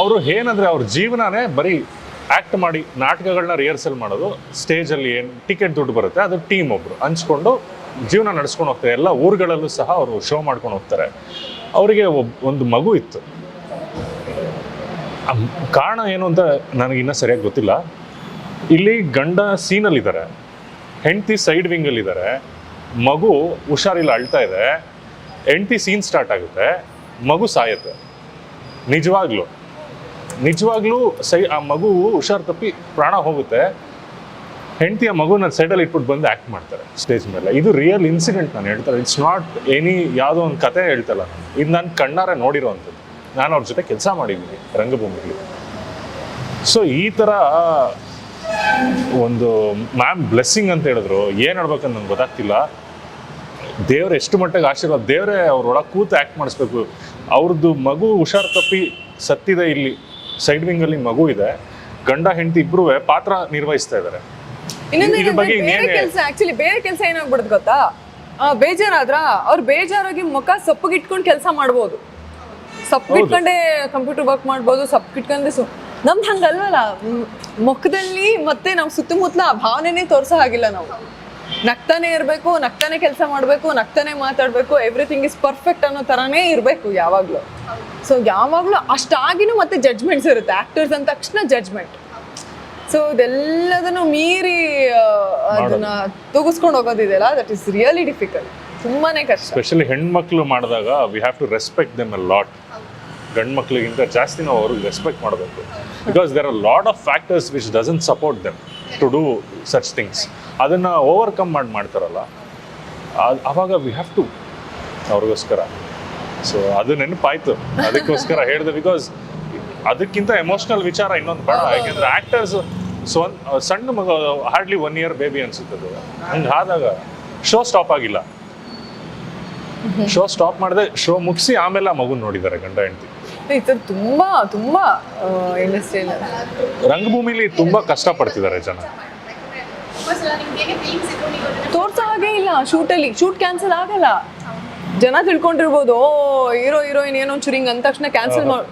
ಅವರು ಏನಂದರೆ ಅವ್ರ ಜೀವನನೇ ಬರೀ ಆ್ಯಕ್ಟ್ ಮಾಡಿ ನಾಟಕಗಳನ್ನ ರಿಹರ್ಸಲ್ ಮಾಡೋದು ಸ್ಟೇಜಲ್ಲಿ ಏನು ಟಿಕೆಟ್ ದುಡ್ಡು ಬರುತ್ತೆ, ಅದು ಟೀಮ್ ಒಬ್ರು. ಹಂಚ್ಕೊಂಡು ಜೀವನ ನಡೆಸ್ಕೊಂಡು ಹೋಗ್ತಾರೆ. ಎಲ್ಲ ಊರುಗಳಲ್ಲೂ ಸಹ ಅವರು ಶೋ ಮಾಡ್ಕೊಂಡು ಹೋಗ್ತಾರೆ. ಅವರಿಗೆ ಒಂದು ಮಗು ಇತ್ತು. ಕಾರಣ ಏನು ಅಂತ ನನಗಿನ್ನೂ ಸರಿಯಾಗಿ ಗೊತ್ತಿಲ್ಲ. ಇಲ್ಲಿ ಗಂಡ ಸೀನಲ್ಲಿದ್ದಾರೆ ಹೆಂಡತಿ ಸೈಡ್ ವಿಂಗಲ್ಲಿದ್ದಾರೆ ಮಗು ಹುಷಾರಿಲ್ಲ, ಅಳ್ತಾ ಇದೆ. ಹೆಂಡತಿ ಸೀನ್ ಸ್ಟಾರ್ಟ್ ಆಗುತ್ತೆ. ಮಗು ಸಾಯತ್ತೆ. ನಿಜವಾಗ್ಲೂ. ನಿಜವಾಗ್ಲೂ ಸೈ, ಆ ಮಗು ಹುಷಾರ್ ತಪ್ಪಿ ಪ್ರಾಣ ಹೋಗುತ್ತೆ. ಹೆಂಡತಿ ಆ ಮಗುನ ಸೈಡಲ್ಲಿ ಇಟ್ಬಿಟ್ಟು ಬಂದು ಆ್ಯಕ್ಟ್ ಮಾಡ್ತಾರೆ ಸ್ಟೇಜ್ ಮೇಲೆ. ಇದು ರಿಯಲ್ ಇನ್ಸಿಡೆಂಟ್ ನಾನು ಹೇಳ್ತಾರೆ ಇಟ್ಸ್ ನಾಟ್ ಎನಿ ಯಾವುದೋ ಒಂದು ಕತೆ ಹೇಳ್ತಲ್ಲ ಇದು ನಾನು ಕಣ್ಣಾರೆ ನೋಡಿರೋವಂಥದ್ದು ನಾನು ಅವ್ರ ಜೊತೆ ಕೆಲಸ ಮಾಡಿದ್ದೀನಿ ರಂಗಭೂಮಿಲಿ. ಸೊ ಈ ಥರ ಒಂದು ಮ್ಯಾಮ್ ಬ್ಲೆಸ್ಸಿಂಗ್ ಅಂತ ಹೇಳಿದ್ರು. ಏನು ಹೇಳ್ಬೇಕಂತ ನಂಗೆ ಗೊತ್ತಾಗ್ತಿಲ್ಲ. ದೇವ್ರ ಎಷ್ಟು ಮಟ್ಟಿಗೆ ಆಶೀರ್ವಾದ ದೇವರೇ ಅವ್ರೊಳಗೆ ಕೂತು ಆ್ಯಕ್ಟ್ ಮಾಡಿಸ್ಬೇಕು. ಅವ್ರದ್ದು ಮಗು ಹುಷಾರ್ ತಪ್ಪಿ ಸತ್ತಿದೆ ಇಲ್ಲಿ. ಸೈಡ್ ವಿಂಗಲ್ಲಿ ಮಗು ಇದೆ. ಗಂಡ ಹೆಂಡತಿ ಇಬ್ಬರೂ ಪಾತ್ರ ನಿರ್ವಹಿಸ್ತಾ ಇದ್ದಾರೆ ಇದ್ರ ಬಗ್ಗೆ ಬೇರೆ ಕೆಲಸ ಆಕ್ಚುಲಿ ಬೇರೆ ಕೆಲಸ ಏನಾಗ್ಬಿಡುತ್ತೆ ಗೊತ್ತಾ? ಬೇಜಾರಾದ್ರ ಅವ್ರು ಬೇಜಾರಾಗಿ ಮುಖ ಸಪ್ಪಗಿಟ್ಕೊಂಡು ಕೆಲಸ ಮಾಡ್ಬೋದು. ಸಪ್ಪಗಿಟ್ಕೊಂಡೇ ಕಂಪ್ಯೂಟರ್ ವರ್ಕ್ ಮಾಡ್ಬೋದು ಸಪ್ಪಗಿಟ್ಕೊಂಡೆ ನಮ್ದು ಹಂಗಲ್ವಲ್ಲ ಮುಖದಲ್ಲಿ ಮತ್ತೆ ನಾವು ಸುತ್ತಮುತ್ತಲ ಆ ಭಾವನೆನೇ ತೋರ್ಸೋ ಹಾಗಿಲ್ಲ ನಾವು. ನಗ್ತಾನೆ ಇರಬೇಕು ನಗ್ತಾನೆ ಕೆಲಸ ಮಾಡಬೇಕು ನಗ್ತಾನೆ ಮಾತಾಡಬೇಕು ಎವ್ರಿಥಿಂಗ್ ಇಸ್ ಪರ್ಫೆಕ್ಟ್ ಅನ್ನೋ ಥರನೇ ಇರಬೇಕು ಯಾವಾಗಲೂ. ಸೊ ಯಾವಾಗಲೂ ಅಷ್ಟಾಗಿನೂ ಮತ್ತೆ ಜಡ್ಜ್ಮೆಂಟ್ಸ್ ಇರುತ್ತೆ. ಆಕ್ಟರ್ಸ್ ಅಂದ ತಕ್ಷಣ ಜಡ್ಜ್ಮೆಂಟ್ ಸೊ ಇದೆಲ್ಲದನ್ನು ಮೀರಿ ಅದನ್ನ ತೂಗಿಸ್ಕೊಂಡು ಹೋಗೋದಿದೆಯಲ್ಲ ದಟ್ ಇಸ್ ರಿಯಲಿ ಡಿಫಿಕಲ್ಟ್ ತುಂಬಾನೇ ಕಷ್ಟ. ಸ್ಪೆಷಲಿ ಹೆಣ್ಮಕ್ಳು ಮಾಡಿದಾಗ we have to respect them a lot ಗಂಡು ಮಕ್ಳಿಗಿಂತ ಜಾಸ್ತಿ ನಾವು ಅವ್ರಿಗೆ ರೆಸ್ಪೆಕ್ಟ್ ಮಾಡಬೇಕು. Because there are lot of factors which doesn't support them to do such things ಅದನ್ನು ಓವರ್ಕಮ್ ಮಾಡಿ ಮಾಡ್ತಾರಲ್ಲ. ಅದ್- ಅವಾಗ ವಿ ಹ್ಯಾವ್ ಟು ಅವ್ರಿಗೋಸ್ಕರ. ಸೊ ಅದು ನೆನಪಾಯ್ತು. ಅದಕ್ಕೋಸ್ಕರ ಹೇಳಿದೆ ಬಿಕಾಸ್ ಅದಕ್ಕಿಂತ ಎಮೋಷ್ನಲ್ ವಿಚಾರ ಇನ್ನೊಂದು ಬೇಡ. ಯಾಕೆಂದ್ರೆ ಆಕ್ಟರ್ಸ್ ಸೊ ಸಣ್ಣ ಮಗ ಹಾರ್ಡ್ಲಿ ಒನ್ ಇಯರ್ ಬೇಬಿ ಅನ್ಸುತ್ತೆ ಹಂಗೆ ಆದಾಗ ಶೋ ಸ್ಟಾಪ್ ಆಗಿಲ್ಲ. ಶೋ ಸ್ಟಾಪ್ ಮಾಡಿದೆ ಶೋ ಮುಗಿಸಿ ಆಮೇಲೆ ಆ ಮಗು ನೋಡಿದ್ದಾರೆ ಗಂಡ ಹೆಂಡತಿ. ಈ ಥರ ತುಂಬಾ ತುಂಬಾ ಇಂಡಸ್ಟ್ರಿಯಲ್ಲಿ ರಂಗಭೂಮಿಲಿ ತುಂಬಾ ಕಷ್ಟ ಪಡ್ತಿದ್ದಾರೆ ಜನ. ತೋರ್ಸೋ ಹಾಗೆ ಇಲ್ಲ ಶೂಟಲ್ಲಿ ಶೂಟ್ ಕ್ಯಾನ್ಸಲ್ ಆಗಲ್ಲ. ಜನ ತಿಳ್ಕೊಂಡಿರ್ಬೋದು ಓ ಹೀರೋ ಹೀರೋಯಿನ್ ಏನೋ ಒಂಚೂರು ಹಿಂಗ್ ಅಂದ ತಕ್ಷಣ ಕ್ಯಾನ್ಸಲ್ ಮಾಡ್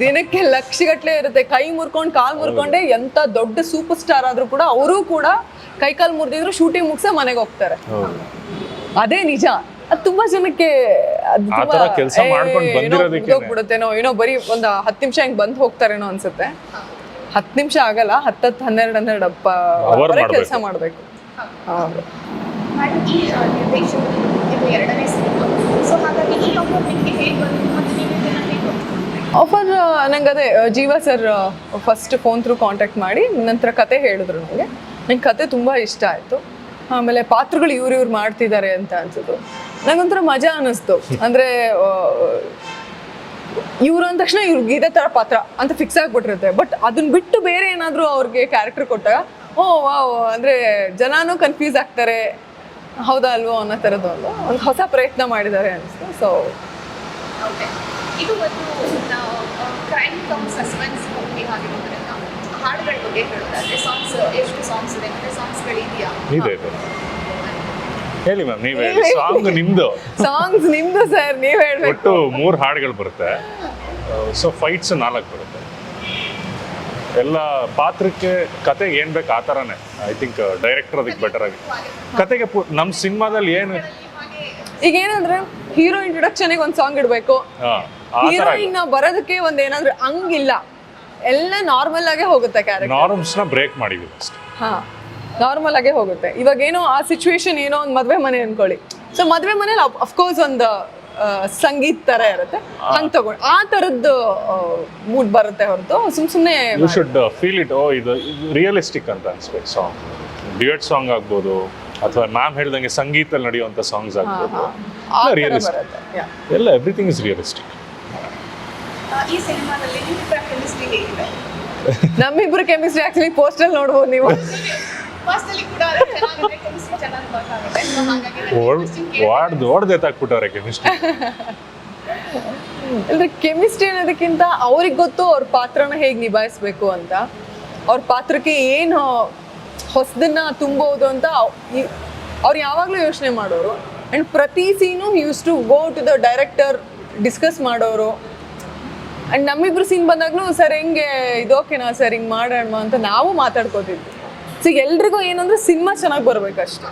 ದಿನಕ್ಕೆ ಲಕ್ಷಗಟ್ಟಲೆ ಇರುತ್ತೆ. ಕೈ ಮುರ್ಕೊಂಡು ಕಾಲ್ ಮುರ್ಕೊಂಡೆ ಎಂತ ದೊಡ್ಡ ಸೂಪರ್ ಸ್ಟಾರ್ ಆದ್ರೂ ಕೂಡ ಅವರು ಕೂಡ ಕೈ ಕಾಲ್ ಮುರಿದಿದ್ರು ಶೂಟಿಂಗ್ ಮುಗಿಸ ಮನೆಗೆ ಹೋಗ್ತಾರೆ. ಅದೇ ನಿಜ. ಅದು ತುಂಬಾ ಜನಕ್ಕೆ ಕೆಲಸ ಮಾಡ್ಕೊಂಡ್ ಏನೋ ಬರೀ ಒಂದು ಹತ್ತು ನಿಮಿಷ ಹಿಂಗ್ ಬಂದ್ ಹೋಗ್ತಾರೇನೋ ಅನ್ಸುತ್ತೆ. ಹತ್ತು ನಿಮಿಷ ಆಗಲ್ಲ ಹತ್ತತ್ತು ಹನ್ನೆರಡು ಹನ್ನೆರಡು ಅಪ್ಪ ಕೆಲಸ ಮಾಡ್ಬೇಕು. ಆಫರ್ ನಂಗೆ ಅದೇ Jeeva sir first phone through contact ಮಾಡಿ ನಂತರ ಕತೆ ಹೇಳಿದ್ರು ನನಗೆ ನಂಗೆ ಕತೆ ತುಂಬ ಇಷ್ಟ ಆಯಿತು. ಆಮೇಲೆ ಪಾತ್ರಗಳು ಇವ್ರು ಇವ್ರು ಮಾಡ್ತಿದ್ದಾರೆ ಅಂತ ಅನ್ಸಿತು ನಂಗೊಂಥರ ಮಜಾ ಅನ್ನಿಸ್ತು. ಅಂದರೆ ಇವ್ರು ಅಂದ ತಕ್ಷಣ ಇವ್ರಿಗೆ ಇದೇ ಥರ ಪಾತ್ರ ಅಂತ ಫಿಕ್ಸ್ ಆಗಿಬಿಟ್ಟಿರುತ್ತೆ. ಬಟ್ ಅದನ್ನ ಬಿಟ್ಟು ಬೇರೆ ಏನಾದರೂ ಅವ್ರಿಗೆ ಕ್ಯಾರೆಕ್ಟರ್ ಕೊಟ್ಟಾಗ ಓ ವಾವ್ ಅಂದರೆ ಜನನೂ ಕನ್ಫ್ಯೂಸ್ ಆಗ್ತಾರೆ. ಹೌದಾ ಅಲ್ವೋ ಅನ್ನೋ ಥರದ್ದು ಒಂದು ಒಂದು ಹೊಸ ಪ್ರಯತ್ನ ಮಾಡಿದ್ದಾರೆ ಅನಿಸ್ತು ಸೊ ಓಕೆ ಇದು ಒಂದು ಕ್ರೈಮ್ ಕಮ್ ಸಸ್ಪೆನ್ಸ್ ಮೂವಿ ಆಗಿರೋದ್ರಿಂದ ಹಾಡುಗಳ ಬಗ್ಗೆ ಹೇಳೋದಾದ್ರೆ ಸಾಂಗ್ಸ್ ಎಷ್ಟು ಸಾಂಗ್ಸ್ ಇದೆ ಮತ್ತೆ ಸಾಂಗ್ಸ್ಗಳು ಇದೆಯಾ ಇದೆ ಇದೆ. ಹೇಳಿ ಮ್ಯಾಮ್ ನೀವ್ ಹೇಳಿ. ಸಾಂಗ್ ನಿಮ್ದು. ಸಾಂಗ್ಸ್ ನಿಮ್ದು ಸರ್ ನೀವ್ ಹೇಳ್ಬೇಕು. ಒಟ್ಟು ಮೂರು ಹಾಡುಗಳು ಬರುತ್ತೆ. ಸೊ ಫೈಟ್ಸ್ ನಾಲ್ಕು ಬರುತ್ತೆ. ಎಲ್ಲ ಪಾತ್ರಕ್ಕೆ ಕತೆಗೆ ಏನ್ ಬೇಕು ಆ ಥರನೇ ಐ ಥಿಂಕ್ ಡೈರೆಕ್ಟರ್ ಅದಕ್ಕೆ ಬೆಟರ್ ಆಗಿ. ಕತೆಗೆ ಪು- ನಮ್ಮ ಸಿನಿಮಾದಲ್ಲಿ ಏನು ಈಗ ಏನಂದ್ರೆ ಹೀರೋ ಇಂಟ್ರೊಡಕ್ಷನ್ ಒಂದ್ ಸಾಂಗ್ ಇಡ್ಬೇಕು. ಆ ಥರ ಹೀರೋಯಿನ್ ಬರೋದಕ್ಕೆ ಒಂದ್ ಏನಾದ್ರು ಹಂಗಿಲ್ಲ. ಎಲ್ಲ ನಾರ್ಮಲ್ ಆಗೇ ಹೋಗುತ್ತೆ ಕ್ಯಾರೆಕ್ಟರ್ನ ಬ್ರೇಕ್ ಮಾಡಿದ್ವಿ ಅಷ್ಟೇ. ಹಾ. ನಾರ್ಮಲ್ ಆಗೇ ಹೋಗುತ್ತೆ. ಇವಾಗ ಏನೋ ಆ ಸಿಚುವೇಶನ್ ಏನೋ ಒಂದು ಮದುವೆ ಮನೆ ಅನ್ಕೊಳ್ಳಿ. ಸೊ ಮದುವೆ ಮನೇಲಿ ಅಫ್ಕೋರ್ಸ್ ಒಂದು ಸಂಗೀತ ತರ ಇರುತ್ತೆ. ಹಂಗ್ ತಗೊಂಡು ಆ ತರದ್ದು ಮೂಡ್ ಬರುತ್ತೆ ಹೊರತು. ಸುಮ್ ಸುಮ್ನೆ ಯು ಶುಡ್ ಫೀಲ್ ಇಟ್ ಓ ಇದು ರಿಯಲಿಸ್ಟಿಕ್ ಅಂತ ಅನ್ಸ್ಬೇಕು ಸಾಂಗ್ ಡ್ಯೂಯೆಟ್ ಸಾಂಗ್ ಆಗ್ಬೋದು ಅಥವಾ ಮ್ಯಾಮ್ ಹೇಳ್ದಂಗೆ ಸಂಗೀತದಲ್ಲಿ ನಡೆಯುವಂತ ಸಾಂಗ್ಸ್ ಆಗ್ಬೋದು. ರಿಯಲಿಸ್ಟಿಕ್. ಎಲ್ಲ ಎವ್ರಿಥಿಂಗ್ ಇಸ್ ರಿಯಲಿಸ್ಟಿಕ್ ಈ ಸಿನಿಮಾದಲ್ಲಿ ಕೆಮಿಸ್ಟ್ರಿ ಹೇಗಿದೆ? ನಮ್ಮಿಬ್ರು ಕೆಮಿಸ್ಟ್ರಿ ಆಕ್ಚುಲಿ ಪೋಸ್ಟಲ್ ನೋಡ್ಬೋದು ನೀವು. ಕೂಡ ಚೆನ್ನಾಗಿದೆ ಕೆಮಿಸ್ಟ್ರಿ ಚೆನ್ನಾಗಿ ವರ್ಕ್ ಆಗುತ್ತೆ. ಸೊ ಹಾಗಾಗಿ ನನಗೆ interesting ಕೇಳಿ- ವಾಡ್ದು ಓಡ್ದು ಎತ್ತಾಕ್ಬಿಟ್ಟವ್ರೆ ಕೆಮಿಸ್ಟ್ರಿ ಅಂದ್ರೆ ಕೆಮಿಸ್ಟ್ರಿ ಅನ್ನೋದಕ್ಕಿಂತ ಅವ್ರಿಗೆ ಗೊತ್ತು ಅವ್ರ ಪಾತ್ರನ ಹೇಗೆ ನಿಭಾಯಿಸ್ಬೇಕು ಅಂತ. ಅವ್ರ ಪಾತ್ರಕ್ಕೆ ಏನು ಹೊಸದನ್ನ ತುಂಬೋದು ಅಂತ ಅವ್ರು ಯಾವಾಗಲೂ ಯೋಚನೆ ಮಾಡೋರು. ಆ್ಯಂಡ್ ಪ್ರತಿ scene use to go to the director discuss ಮಾಡೋರು. ಆ್ಯಂಡ್ ನಮ್ಮಿಬ್ರು ಸೀನ್ ಬಂದಾಗ್ಲೂ ಸರ್ ಹೆಂಗೆ? ಇದು ಓಕೆನಾ ಸರ್ ಹಿಂಗೆ ಮಾಡೋಣ ಅಂತ ನಾವು ಮಾತಾಡ್ಕೋತಿದ್ವಿ. ಸೊ ಎಲ್ರಿಗೂ ಏನಂದ್ರೆ ಸಿನಿಮಾ ಚೆನ್ನಾಗಿ ಬರ್ಬೇಕಷ್ಟೆ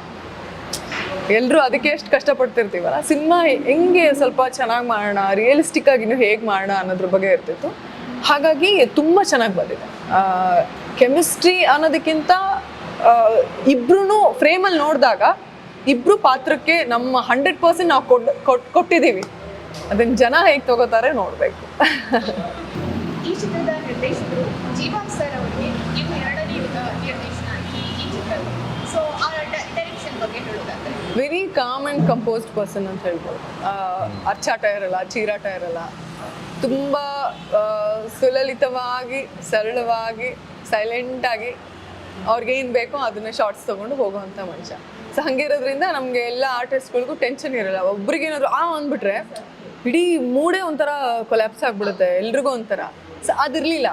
ಎಲ್ಲರೂ ಅದಕ್ಕೆ ಎಷ್ಟು ಕಷ್ಟಪಡ್ತಿರ್ತೀವಲ್ಲ, ಸಿನಿಮಾ ಹೆಂಗೆ ಸ್ವಲ್ಪ ಚೆನ್ನಾಗಿ ಮಾಡೋಣ ರಿಯಲಿಸ್ಟಿಕ್ ಆಗಿ ಹೇಗೆ ಮಾಡೋಣ ಅನ್ನೋದ್ರ ಬಗ್ಗೆ ಇರ್ತಿತ್ತು. ಹಾಗಾಗಿ ತುಂಬ ಚೆನ್ನಾಗಿ ಬಂದಿದೆ. ಕೆಮಿಸ್ಟ್ರಿ ಅನ್ನೋದಕ್ಕಿಂತ ಇಬ್ರು ಫ್ರೇಮಲ್ಲಿ ನೋಡಿದಾಗ ಇಬ್ರು ಪಾತ್ರಕ್ಕೆ ನಮ್ಮ ಹಂಡ್ರೆಡ್ ಪರ್ಸೆಂಟ್ ನಾವು ಕೊಡ್, ಕೊಟ್- ಕೊಟ್ಟಿದ್ದೀವಿ ಅದನ್ನ ಜನ ಹೇಗೆ ತಗೋತಾರೆ ನೋಡಬೇಕು. ಈ ಚಿತ್ರದ ನಿರ್ದೇಶಕರು ಜೀವನ್ ಸರ್ ಅವರಿಗೆ ನೀವು ಎರಡನೇ ಯುಗ ನಿರ್ದೇಶನ ಈ ಈ ಚಿತ್ರದ ಸೊ ಆ ಡೈರೆಕ್ಷನ್ ಬಗ್ಗೆ ಹೇಳೋದಾದ್ರೆ very calm and composed person ಅಂತ ಹೇಳ್ಬೋದು. ಅರ್ಚಾಟ ಇರಲ್ಲ ಚೀರಾಟ ಇರಲ್ಲ ತುಂಬ ಸುಲಲಿತವಾಗಿ, ಸರಳವಾಗಿ ಸೈಲೆಂಟಾಗಿ ಅವ್ರಿಗೇನು ಬೇಕೋ ಅದನ್ನ ಶಾರ್ಟ್ಸ್ ತೊಗೊಂಡು ಹೋಗುವಂಥ ಮನುಷ್ಯ. ಸೊ ಹಂಗಿರೋದ್ರಿಂದ ನಮಗೆ ಎಲ್ಲ ಆರ್ಟಿಸ್ಟ್ಗಳಿಗೂ ಟೆನ್ಷನ್ ಇರಲ್ಲ. ಒಬ್ರಿಗೇನಾದ್ರು ಆ ಅಂದ್ಬಿಟ್ರೆ ಇಡೀ ಮೂಡೇ ಒಂಥರ ಕೊಲ್ಯಾಪ್ಸ್ ಆಗಿಬಿಡುತ್ತೆ, ಎಲ್ರಿಗೂ ಒಂಥರ. ಸೊ ಅದಿರಲಿಲ್ಲ.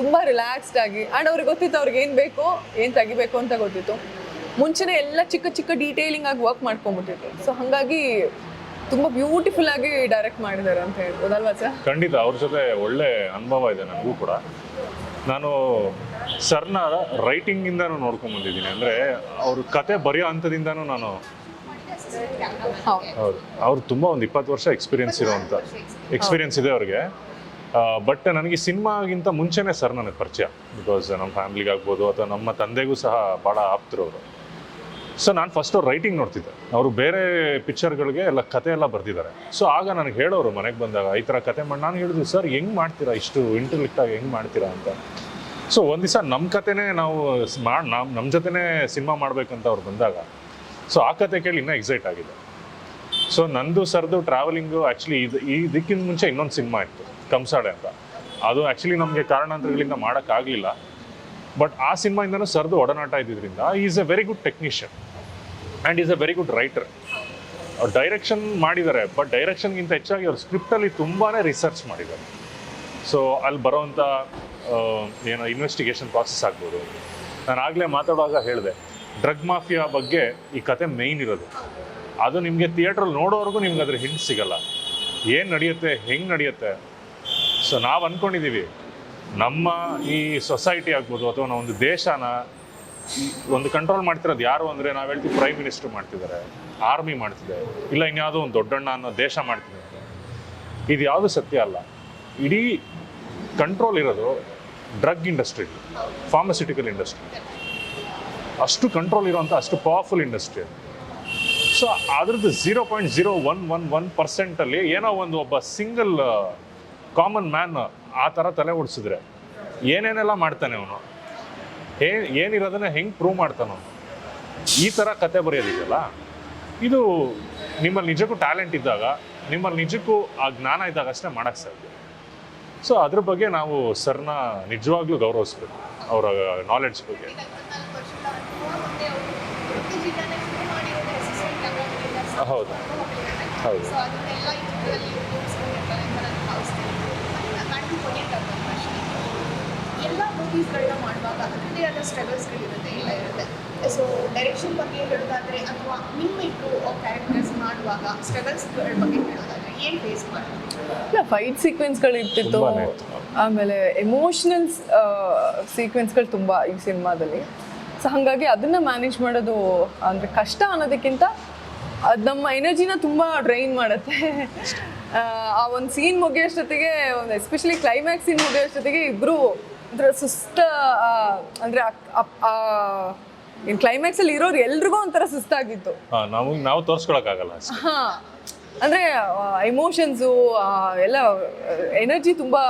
ತುಂಬ ರಿಲ್ಯಾಕ್ಸ್ಡ್ ಆಗಿ ಆ್ಯಂಡ್ ಅವ್ರಿಗೆ ಗೊತ್ತಿತ್ತು ಅವ್ರಿಗೆ ಏನು ಬೇಕೋ, ಏನು ತೆಗಿಬೇಕು ಅಂತ ಗೊತ್ತಿತ್ತು. ಮುಂಚೆನೇ ಎಲ್ಲ ಚಿಕ್ಕ ಚಿಕ್ಕ ಡೀಟೇಲಿಂಗ್ ಆಗಿ ವರ್ಕ್ ಮಾಡ್ಕೊಂಡ್ಬಿಟ್ಟಿದ್ರು. ಸೊ ಹಾಗಾಗಿ ತುಂಬಾ ಬ್ಯೂಟಿಫುಲ್ ಆಗಿ ಡೈರೆಕ್ಟ್ ಮಾಡಿದ್ದಾರೆ ಅಂತ ಹೇಳ್ಬೋದಲ್ವಾ ಸರ್ ಖಂಡಿತ ಅವ್ರ ಜೊತೆ ಒಳ್ಳೆ ಅನುಭವ ಇದೆ ನನಗೂ ಕೂಡ. ನಾನು ಸರ್ನ ರೈಟಿಂಗಿಂದನೂ ನೋಡ್ಕೊಂಡ್ ಬಂದಿದ್ದೀನಿ. ಅಂದರೆ ಅವ್ರ ಕತೆ ಬರೆಯೋ ಹಂತದಿಂದ ನಾನು ಹೌದು. ಅವ್ರು ತುಂಬ ಒಂದು ಇಪ್ಪತ್ತು ವರ್ಷ ಎಕ್ಸ್ಪೀರಿಯನ್ಸ್ ಇರೋವಂಥ ಎಕ್ಸ್ಪೀರಿಯನ್ಸ್ ಇದೆ ಅವ್ರಿಗೆ. ಬಟ್ ನನಗೆ ಸಿನಿಮಾಗಿಂತ ಮುಂಚೆನೇ ಸರ್ ನನಗೆ ಪರಿಚಯ. ಬಿಕಾಸ್ ನಮ್ಮ ಫ್ಯಾಮಿಲಿಗಾಗ್ಬೋದು ಅಥವಾ ನಮ್ಮ ತಂದೆಗೂ ಸಹ ಭಾಳ ಆಪ್ತರು ಅವರು. ಸೊ ನಾನು ಫಸ್ಟ್ ರೈಟಿಂಗ್ ನೋಡ್ತಿದ್ದೆ. ಅವರು ಬೇರೆ ಪಿಕ್ಚರ್ಗಳಿಗೆ ಎಲ್ಲ ಕತೆ ಎಲ್ಲ ಬರೆದಿದ್ದಾರೆ. ಸೊ ಆಗ ನನಗೆ ಹೇಳೋರು ಮನೆಗೆ ಬಂದಾಗ, ಈ ಥರ ಕತೆ ಮಾಡಿ ನಾನು ಹೇಳಿದ್ವಿ, ಸರ್, ಹೆಂಗೆ ಮಾಡ್ತೀರಾ? ಇಷ್ಟು ಇಂಟರ್ಲಿಕ್ಟಾಗಿ ಹೆಂಗೆ ಮಾಡ್ತೀರಾ ಅಂತ. ಸೊ ಒಂದು ದಿವಸ ನಮ್ಮ ಕತೆನೇ ನಾವು ಮಾಡಿ ನಮ್ಮ ನಮ್ಮ ಜೊತೆನೇ ಸಿನಿಮಾ ಮಾಡಬೇಕಂತ ಅವ್ರು ಬಂದಾಗ ಸೊ ಆ ಕತೆ ಕೇಳಿ ಇನ್ನೂ ಎಕ್ಸೈಟ್ ಆಗಿದೆ ಸೊ ನಂದು, ಸರ್ದು ಟ್ರಾವೆಲಿಂಗು ಆ್ಯಕ್ಚುಲಿ ಇದು, ಈ ಇದಕ್ಕಿಂತ ಮುಂಚೆ ಇನ್ನೊಂದು ಸಿನಿಮಾ ಇತ್ತು ಕಂಸಾಳೆ ಅಂತ. ಅದು ಆ್ಯಕ್ಚುಲಿ ನಮಗೆ ಕಾರಣಾಂತರಗಳಿಂದ ಮಾಡೋಕ್ಕಾಗಲಿಲ್ಲ ಬಟ್ ಆ ಸಿನಿಮಾಯಿಂದನೂ ಸರ್ದು ಒಡನಾಟ ಇದ್ದಿದ್ದರಿಂದ is a very good technician and is a very good writer ಅವ್ರು ಡೈರೆಕ್ಷನ್ ಮಾಡಿದ್ದಾರೆ ಬಟ್ ಡೈರೆಕ್ಷನ್ಗಿಂತ ಹೆಚ್ಚಾಗಿ ಅವ್ರು ಸ್ಕ್ರಿಪ್ಟಲ್ಲಿ ತುಂಬಾ ರಿಸರ್ಚ್ ಮಾಡಿದ್ದಾರೆ. ಸೊ ಅಲ್ಲಿ ಬರೋವಂಥ ಏನೋ ಇನ್ವೆಸ್ಟಿಗೇಷನ್ ಪ್ರಾಸೆಸ್ ಆಗ್ಬೋದು. ನಾನು ಆಗಲೇ ಮಾತಾಡುವಾಗ ಹೇಳಿದೆ ಡ್ರಗ್ ಮಾಫಿಯಾ ಬಗ್ಗೆ ಈ ಕತೆ ಮೇಯ್ನ್ ಇರೋದು. ಅದು ನಿಮಗೆ ಥಿಯೇಟ್ರಲ್ಲಿ ನೋಡೋವರೆಗೂ ನಿಮ್ಗೆ ಅದ್ರ ಹಿಂಟ್ ಸಿಗಲ್ಲ. ಏನು ನಡೆಯುತ್ತೆ, ಹೆಂಗೆ ನಡೆಯುತ್ತೆ? ಸೊ ನಾವು ಅಂದ್ಕೊಂಡಿದ್ದೀವಿ ನಮ್ಮ ಈ ಸೊಸೈಟಿ ಆಗ್ಬೋದು ಅಥವಾ ನಾವು ಒಂದು ದೇಶನ ಒಂದು ಕಂಟ್ರೋಲ್ ಮಾಡ್ತಿರೋದು ಯಾರು ಅಂದರೆ ನಾವು ಹೇಳ್ತೀವಿ ಪ್ರೈಮ್ ಮಿನಿಸ್ಟರ್ ಮಾಡ್ತಿದ್ದಾರೆ ಆರ್ಮಿ ಮಾಡ್ತಿದೆ, ಇಲ್ಲ ಇನ್ಯಾವುದೋ ಒಂದು ದೊಡ್ಡಣ್ಣ ಅನ್ನೋ ದೇಶ ಮಾಡ್ತಿದೆ ಇದು ಯಾವುದು ಸತ್ಯ ಅಲ್ಲ. ಇಡೀ ಕಂಟ್ರೋಲ್ ಇರೋದು ಡ್ರಗ್ ಇಂಡಸ್ಟ್ರಿ ಫಾರ್ಮಸ್ಯೂಟಿಕಲ್ ಇಂಡಸ್ಟ್ರಿ ಅಷ್ಟು ಕಂಟ್ರೋಲ್ ಇರುವಂಥ ಅಷ್ಟು ಪವರ್ಫುಲ್ ಇಂಡಸ್ಟ್ರಿ ಅದು ಸೊ ಅದ್ರದ್ದು zero point zero one one one ಪರ್ಸೆಂಟಲ್ಲಿ ಏನೋ ಒಂದು ಒಬ್ಬ ಸಿಂಗಲ್ ಕಾಮನ್ ಮ್ಯಾನ್ ಆ ಥರ ತಲೆ ಓಡಿಸಿದ್ರೆ ಏನೇನೆಲ್ಲ ಮಾಡ್ತಾನೆ ಅವನು? ಹೇ ಏನಿರೋದನ್ನ ಹೆಂಗೆ ಪ್ರೂವ್ ಮಾಡ್ತಾನೋ. ಈ ಥರ ಕತೆ ಬರೆಯೋದಿದೆಯಲ್ಲ, ಇದು ನಿಮ್ಮಲ್ಲಿ ನಿಜಕ್ಕೂ ಟ್ಯಾಲೆಂಟ್ ಇದ್ದಾಗ, ನಿಮ್ಮಲ್ಲಿ ನಿಜಕ್ಕೂ ಆ ಜ್ಞಾನ ಇದ್ದಾಗ ಅಷ್ಟೇ ಮಾಡೋಕ್ಕೆ ಸಾಧ್ಯ. ಸೊ ಅದ್ರ ಬಗ್ಗೆ ನಾವು ಸರ್ನ ನಿಜವಾಗ್ಲೂ ಗೌರವಿಸ್ಬೇಕು, ಅವರ ನಾಲೆಡ್ಜ್ ಬಗ್ಗೆ. ಹೌದು ವರ್ಷದ ಅನುಭವ ಮತ್ತೆ ಅವರು ವೃತ್ತಿಜೀವನ ಶುರು ಮಾಡಿರೋದು ಅಸಿಸ್ಟೆಂಟ್ ಕಲಾವಿದರಿಂದ ಹೌದು ಹೌದು ಸೊ ಅದನ್ನೆಲ್ಲ ಈ ಚಿತ್ರದಲ್ಲಿ ತೋರಿಸ್ಕೊಂಡಿರ್ತಾರೆ ಅಂತ ನಾನು ಭಾವಿಸ್ತೀನಿ ಮತ್ತು ನಾನು ಕೊನೆಯದಾದ ಪ್ರಶ್ನೆ ಎಲ್ಲ ಮೂವೀಸ್ಗಳನ್ನ ಮಾಡುವಾಗ ಅದರದ್ದೇ ಆದ ಸ್ಟ್ರಗಲ್ಸ್ಗಳಿರುತ್ತೆ ಎಲ್ಲ ಇರುತ್ತೆ. ಸೊ ಡೈರೆಕ್ಷನ್ ಬಗ್ಗೆ ಹೇಳೋದಾದ್ರೆ ಅಥವಾ ನಿಮ್ಮ ಇಬ್ಬರು ಕ್ಯಾರೆಕ್ಟರ್ಸ್ ಮಾಡುವಾಗ ಸ್ಟ್ರಗಲ್ಸ್ಗಳ ಬಗ್ಗೆ ಹೇಳೋದಾದ್ರೆ ಏನು ಫೇಸ್ ಮಾಡ್ತೀವಿ ಇಲ್ಲ ಫೈಟ್ ಸೀಕ್ವೆನ್ಸ್ಗಳು ಇರ್ತಿತ್ತು. ಆಮೇಲೆ ಎಮೋಷನಲ್ ಸೀಕ್ವೆನ್ಸ್ಗಳು ತುಂಬ ಈ ಸಿನಿಮಾದಲ್ಲಿ. ಸೊ ಹಾಗಾಗಿ ಅದನ್ನ ಮ್ಯಾನೇಜ್ ಮಾಡೋದು ಅಂದರೆ ಕಷ್ಟ ಅನ್ನೋದಕ್ಕಿಂತ ಅದು ನಮ್ಮ ಎನರ್ಜಿನ ತುಂಬ ಡ್ರೈನ್ ಮಾಡುತ್ತೆ. ಆ, ಆ ಒಂದು ಸೀನ್ ಮುಗಿಯೋಷ್ಟೊತ್ತಿಗೆ ಒಂದು ಎಸ್ಪೆಷಲಿ ಕ್ಲೈಮ್ಯಾಕ್ಸ್ ಸೀನ್ ಮುಗಿಯೋಷ್ಟೊತ್ತಿಗೆ ಇಬ್ಬರು ಅಂದ್ರೆ ಸುಸ್ತ ಆ, ಏನ್ ಕ್ಲೈಮ್ಯಾಕ್ಸ್ ಅಲ್ಲಿ ಇರೋರು ಎಲ್ರಿಗೂ ಒಂಥರ ಸುಸ್ತಾಗಿತ್ತು. ನಾವು ನಾವು ತೋರಿಸ್ಕೊಳಕ್ಕಾಗಲ್ಲ ಹಾ ಅಂದ್ರೆ ಎಮೋಷನ್ಸು ಎಲ್ಲ ಎನರ್ಜಿ ತುಂಬಾ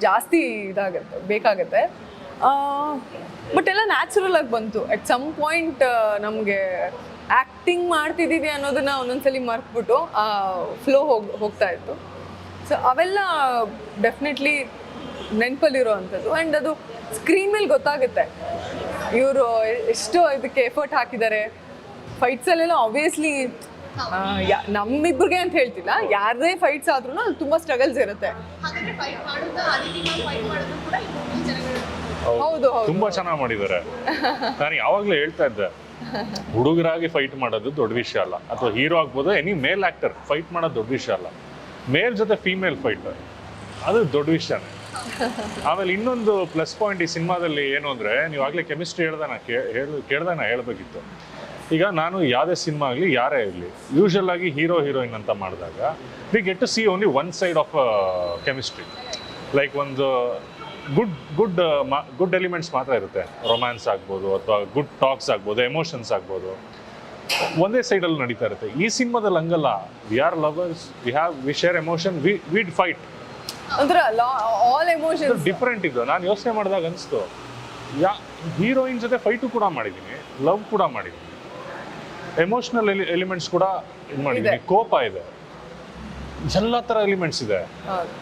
ಜಾಸ್ತಿ ಇದಾಗತ್ತೆ ಬೇಕಾಗತ್ತೆ. ಬಟ್ ಎಲ್ಲ ನ್ಯಾಚುರಲ್ ಆಗಿ ಬಂತು. ಅಟ್ ಸಮ್ ಪಾಯಿಂಟ್ ನಮಗೆ ಆ್ಯಕ್ಟಿಂಗ್ ಮಾಡ್ತಿದ್ದೀವಿ ಅನ್ನೋದನ್ನ ಒಂದೊಂದ್ಸಲಿ ಮರ್ತ್ಬಿಟ್ಟು ಫ್ಲೋ ಹೋಗ್ ಹೋಗ್ತಾ ಇತ್ತು. ಸೊ ಅವೆಲ್ಲ ಡೆಫಿನೆಟ್ಲಿ ನೆನಪಲ್ಲಿರೋ ಅಂಥದ್ದು ಆ್ಯಂಡ್ ಅದು ಸ್ಕ್ರೀನ್ ಮೇಲೆ ಗೊತ್ತಾಗುತ್ತೆ. ಇವರು ಎಷ್ಟು ಇದಕ್ಕೆ ಎಫರ್ಟ್ ಹಾಕಿದ್ದಾರೆ. ಫೈಟ್ಸಲ್ಲೆಲ್ಲ ಆಬ್ವಿಯಸ್ಲಿ ನಮ್ಮಿಬ್ರಿಗೆ ಅಂತ ಹೇಳ್ತಿಲ್ಲ. ಯಾರದೇ ಫೈಟ್ಸ್ ಆದ್ರೂ ಅಲ್ಲಿ ತುಂಬ ಸ್ಟ್ರಗಲ್ಸ್ ಇರುತ್ತೆ. ಹಾಗಾದ್ರೆ ಫೈಟ್ ಮಾಡೋದು ಅದಿತಿ ಫೈಟ್ ಮಾಡಿದ್ರು ಕೂಡ ಈ ಮೂವಿ ಹೌದು. ಹೌದು ತುಂಬಾ ಚೆನ್ನಾಗಿ ಮಾಡಿದ್ದಾರೆ. ನಾನು ಯಾವಾಗಲೂ ಹೇಳ್ತಾ ಇದ್ದೆ ಹುಡುಗರಾಗಿ ಫೈಟ್ ಮಾಡೋದು ದೊಡ್ಡ ವಿಷಯ ಅಲ್ಲ. ಅಥವಾ ಹೀರೋ ಆಗ್ಬೋದು ಎನಿ ಮೇಲ್ ಆಕ್ಟರ್ ಫೈಟ್ ಮಾಡೋದು ದೊಡ್ಡ ವಿಷಯ ಅಲ್ಲ. ಮೇಲ್ ಜೊತೆ ಫೀಮೇಲ್ ಫೈಟರ್ ಅದು ದೊಡ್ಡ ವಿಷಯನೇ. ಆಮೇಲೆ ಇನ್ನೊಂದು ಪ್ಲಸ್ ಪಾಯಿಂಟ್ ಈ ಸಿನಿಮಾದಲ್ಲಿ ಏನು ಅಂದರೆ, ನೀವು ಆಗಲೇ ಕೆಮಿಸ್ಟ್ರಿ ಹೇಳ್ದಾನ ಕೇಳ್ದೆ ನಾ ಹೇಳಬೇಕಿತ್ತು. ಈಗ ನಾನು ಯಾವುದೇ ಸಿನಿಮಾ ಆಗಲಿ, ಯಾರೇ ಇರಲಿ ಯೂಶಲ್ ಆಗಿ ಹೀರೋ ಹೀರೋಯಿನ್ ಅಂತ ಮಾಡಿದಾಗ we get to see only one side of chemistry like ಒಂದು ಗುಡ್ ಗುಡ್ ಗುಡ್ ಎಲಿಮೆಂಟ್ಸ್ ಮಾತ್ರ ಇರುತ್ತೆ. ರೊಮ್ಯಾನ್ಸ್ ಆಗ್ಬೋದು ಅಥವಾ ಗುಡ್ ಟಾಕ್ಸ್ ಆಗ್ಬೋದು ಎಮೋಷನ್ಸ್ ಆಗ್ಬೋದು. ಒಂದೇ ಸೈಡಲ್ಲಿ ನಡೀತಾ ಇರುತ್ತೆ. ಈ ಸಿನಿಮಾದಲ್ಲಿ ಹಂಗಲ್ಲ. We are lovers we have we share emotion we we'd fight ಒಂಥರ ಆಲ್ ಎಮೋಷನ್ಸ್ ಡಿಫ್ರೆಂಟ್ ಇದು. ನಾನು ಯೋಚನೆ ಮಾಡಿದಾಗ ಅನಿಸ್ತು. ಯಾ ಹೀರೋಯಿನ್ ಜೊತೆ ಫೈಟು ಕೂಡ ಮಾಡಿದ್ದೀನಿ ಲವ್ ಕೂಡ ಮಾಡಿದ್ದೀನಿ ಎಮೋಷನಲ್ ಎಲಿಮೆಂಟ್ಸ್ ಕೂಡ ಇದು ಮಾಡಿದ್ದೀನಿ ಕೋಪ ಇದೆ. ಎಲ್ಲ ಥರ ಎಲಿಮೆಂಟ್ಸ್ ಇದೆ.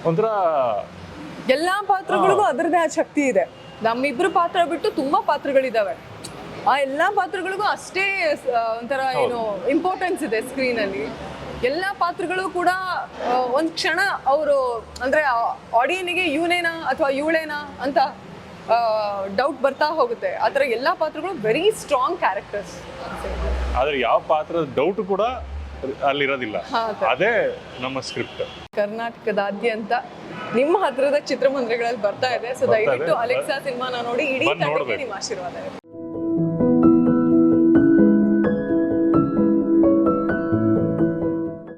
ಒಂಥರ ಎಲ್ಲಾ ಪಾತ್ರಗಳಿಗೂ ಅದರದೇ ಆದ ಶಕ್ತಿ ಇದೆ. ನಮ್ಮಿಬ್ರು ಪಾತ್ರ ಬಿಟ್ಟು ತುಂಬಾ ಪಾತ್ರಗಳಿದಾವೆ. ಆ ಎಲ್ಲಾ ಪಾತ್ರಗಳಿಗೂ ಅಷ್ಟೇ ಒಂಥರ ಏನು ಇಂಪಾರ್ಟೆನ್ಸ್ ಇದೆ ಸ್ಕ್ರೀನ್ ಅಲ್ಲಿ. ಎಲ್ಲಾ ಪಾತ್ರಗಳು ಕೂಡ ಒಂದು ಕ್ಷಣ ಅವರು ಅಂದ್ರೆ ಆಡಿಯನ್ಗೆ ಇವನೇನಾ ಅಥವಾ ಇವಳೇನಾ ಅಂತ ಡೌಟ್ ಬರ್ತಾ ಹೋಗುತ್ತೆ. ಆ ಥರ ಎಲ್ಲಾ ಪಾತ್ರಗಳು ವೆರಿ ಸ್ಟ್ರಾಂಗ್ ಕ್ಯಾರೆಕ್ಟರ್ಸ್ ಆದ್ರೆ ಯಾವ ಪಾತ್ರದ ಡೌಟ್ ಕೂಡ ಅಲ್ಲಿರೋದಿಲ್ಲ. ಅದೇ. ನಮ್ಮ ಸ್ಕ್ರಿಪ್ಟ್ ಕರ್ನಾಟಕದಾದ್ಯಂತ ನಿಮ್ಮ ಹತ್ರದ ಚಿತ್ರಮಂದಿರಗಳಲ್ಲಿ ಬರ್ತಾ ಇದೆ. ಸೊ ದಯವಿಟ್ಟು ಅಲೆಕ್ಸಾ ಸಿನಿಮಾನ ನೋಡಿ ಇಡೀ ನಿಮ್ಮ ಆಶೀರ್ವಾದ.